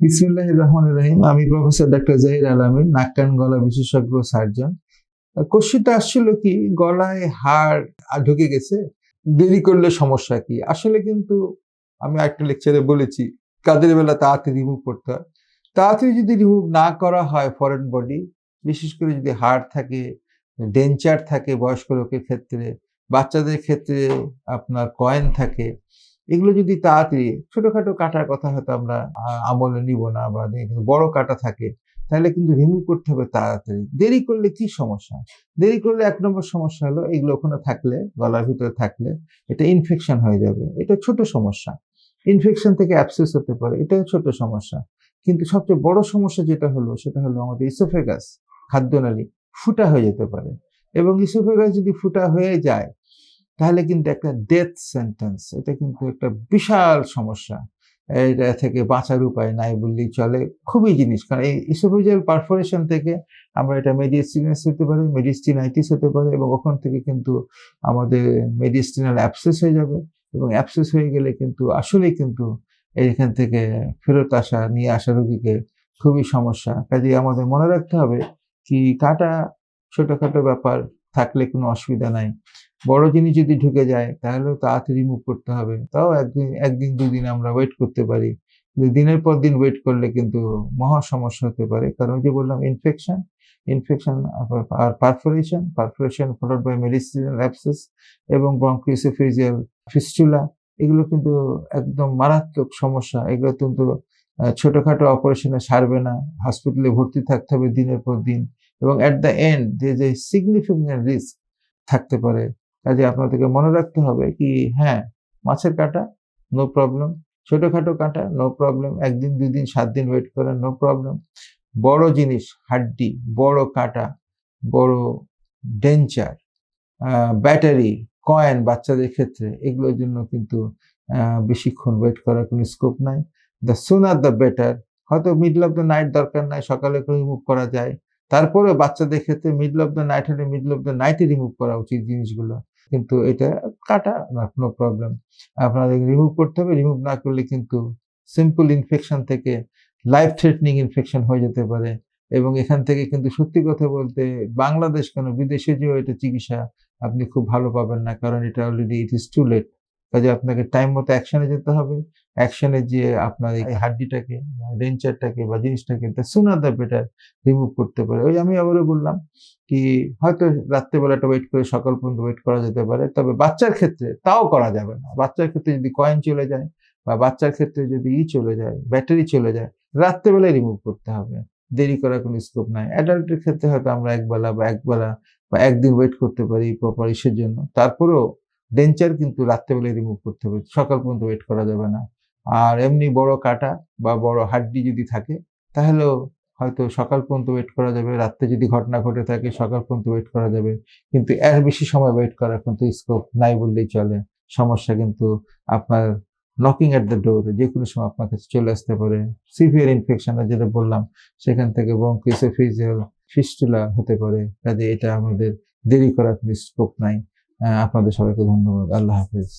বিসমুল্লাহ রহমান রহিম। আমি professor doctor জাহির আলামিন নাক কান গলা বিশেষজ্ঞ সার্জন। কোশ্চিনটা আসছিল কি, গলায় হাড় ঢুকে গেছে, দেরি করলে সমস্যা কি? আসলে কিন্তু আমি একটা লেকচারে বলেছি, কাদের বেলা তাড়াতাড়ি রিমুভ করতে হয়। তাড়াতাড়ি যদি রিমুভ না করা হয় ফরেন বডি বিশেষ করে যদি হাড় থাকে ডেঞ্চার থাকে বয়স্ক লোকের ক্ষেত্রে, বাচ্চাদের ক্ষেত্রে আপনার কয়েন থাকে এগুলো যদি তাড়াতাড়ি, ছোটখাটো কাটার কথা হয়তো আমরা আমলে নিব না বা বড় কাটা থাকে, তাহলে কিন্তু রিমুভ করতে হবে তাড়াতাড়ি। দেরি করলে কি সমস্যা? দেরি করলে এক নম্বর সমস্যা হলো এগুলো ওখানে থাকলে, গলার ভিতরে থাকলে, এটা ইনফেকশন হয়ে যাবে। এটা ছোট সমস্যা। ইনফেকশন থেকে অ্যাপসেস হতে পারে, এটাও ছোট সমস্যা। কিন্তু সবচেয়ে বড় সমস্যা যেটা হলো, সেটা হলো আমাদের ইসোফেগাস খাদ্যনালী, ফুটা হয়ে যেতে পারে। এবং ইসোফেগাস যদি ফুটা হয়ে যায় তাহলে কিন্তু একটা ডেথ সেন্টেন্স এটা কিন্তু একটা বিশাল সমস্যা। এটা থেকে বাঁচার উপায় নাই বললেই চলে, খুবই জিনিস। কারণ এই ইসোফেজিয়াল পারফোরেশন থেকে আমরা এটা মেডিস্টিনাস হতে পারে মেডিস্টিনাইটিস হতে পারে এবং ওখান থেকে কিন্তু আমাদের মেডিস্টিনাল অ্যাপসেস হয়ে যাবে এবং অ্যাপসেস হয়ে গেলে কিন্তু আসলেই কিন্তু এইখান থেকে ফেরত আসা, নিয়ে আসা রোগীকে খুবই সমস্যা। কাজে আমাদের মনে রাখতে হবে কি কাটা ছোটোখাটো ব্যাপার থাকলে কোনো অসুবিধা নাই। বড় জিনিস যদি ঢুকে যায়, তাহলেও তাড়াতাড়ি রিমুভ করতে হবে। তাও একদিন একদিন, দুদিন আমরা ওয়েট করতে পারি। দিনের পর দিন ওয়েট করলে কিন্তু মহা সমস্যা হতে পারে। কারণ যে বললাম infection infection R perforation perforation followed by mediastinal abscess এবং ব্রঙ্কিওসোফেজিয়াল ফিস্টুলা এগুলো কিন্তু একদম মারাত্মক সমস্যা। এগুলো কিন্তু ছোটখাটো অপারেশনে সারবে না। হসপিটালে ভর্তি থাকতে হবে দিনের পর দিন। এবং অ্যাট দ্য এন্ড যে যে সিগনিফিকেন্ট রিস্ক থাকতে পারে। কাজে আপনাদেরকে মনে রাখতে হবে কি হ্যাঁ মাছের কাটা নো প্রবলেম ছোটখাটো কাটা নো প্রবলেম একদিন দুই দিন সাত দিন ওয়েট করেন নো প্রবলেম বড় জিনিস, হাড্ডি, বড় কাটা, বড় ডেঞ্চার ব্যাটারি কয়েন বাচ্চাদের ক্ষেত্রে এগুলোর জন্য কিন্তু বেশিক্ষণ ওয়েট করার কোনো স্কোপ নাই। দ্য সুনার দ্য বেটার হয়তো মিডল অফ দ্য নাইট দরকার নাই, সকালে করে রিমুভ করা যায়। তারপরে বাচ্চাদের ক্ষেত্রে মিডল অফ দ্য নাইট হলে মিডল অফ দ্য নাইটে রিমুভ করা উচিত জিনিসগুলো। কিন্তু এটা কাটা, না কোনো প্রবলেম আপনাদের রিমুভ করতে হবে রিমুভ না করলে কিন্তু সিম্পল ইনফেকশন থেকে লাইফ থ্রেটনিং ইনফেকশন হয়ে যেতে পারে। এবং এখান থেকে কিন্তু সত্যি কথা বলতে বাংলাদেশ কেন বিদেশে যেও এটা চিকিৎসা আপনি খুব ভালো পাবেন না, কারণ এটা already it is too late কাজে আপনাকে টাইম মতো অ্যাকশনে যেতে হবে। অ্যাকশনে যে আপনার এই হাড্ডিটাকে ডেঞ্চারটাকে বা জিনিসটাকে সুনার দ্য বেটার রিমুভ করতে পারে। ওই আমি আবারও বললাম কি, হয়তো রাত্রেবেলাটা ওয়েট করে, সকাল পর্যন্ত ওয়েট করা যেতে পারে। তবে বাচ্চার ক্ষেত্রে তাও করা যাবে না। বাচ্চার ক্ষেত্রে যদি কয়েন চলে যায় বা বাচ্চার ক্ষেত্রে যদি ই চলে যায় ব্যাটারি চলে যায়, রাত্রেবেলায় রিমুভ করতে হবে। দেরি করার কোনো স্কোপ নাই। অ্যাডাল্টের ক্ষেত্রে হয়তো আমরা একবেলা বা একবেলা বা একদিন ওয়েট করতে পারি প্রপার ইসের জন্য। তারপরেও ডেঞ্চার কিন্তু রাত্রেবেলায় রিমুভ করতে হবে, সকাল পর্যন্ত ওয়েট করা যাবে না। আর এমনি বড় কাটা বা বড় হাড্ডি যদি থাকে, তাহলেও হয়তো সকাল পর্যন্ত ওয়েট করা যাবে, রাত্রে যদি ঘটনা ঘটে থাকে, সকাল পর্যন্ত ওয়েট করা যাবে। কিন্তু এর বেশি সময় ওয়েট করা কিন্তু স্কোপ নাই বললেই চলে। সমস্যা কিন্তু আপনার নকিং এট দ্য ডোর যে কোনো সময় আপনার কাছে চলে আসতে পারে। সিভিয়ার ইনফেকশন যেটা বললাম, সেখান থেকে ব্রঙ্কিসোফিজিয়াল ফিস্টুলা হতে পারে। কাজে এটা আমাদের দেরি করার কোনো স্কোপ নাই। আপনাদের সবাইকে ধন্যবাদ। আল্লাহ হাফেজ।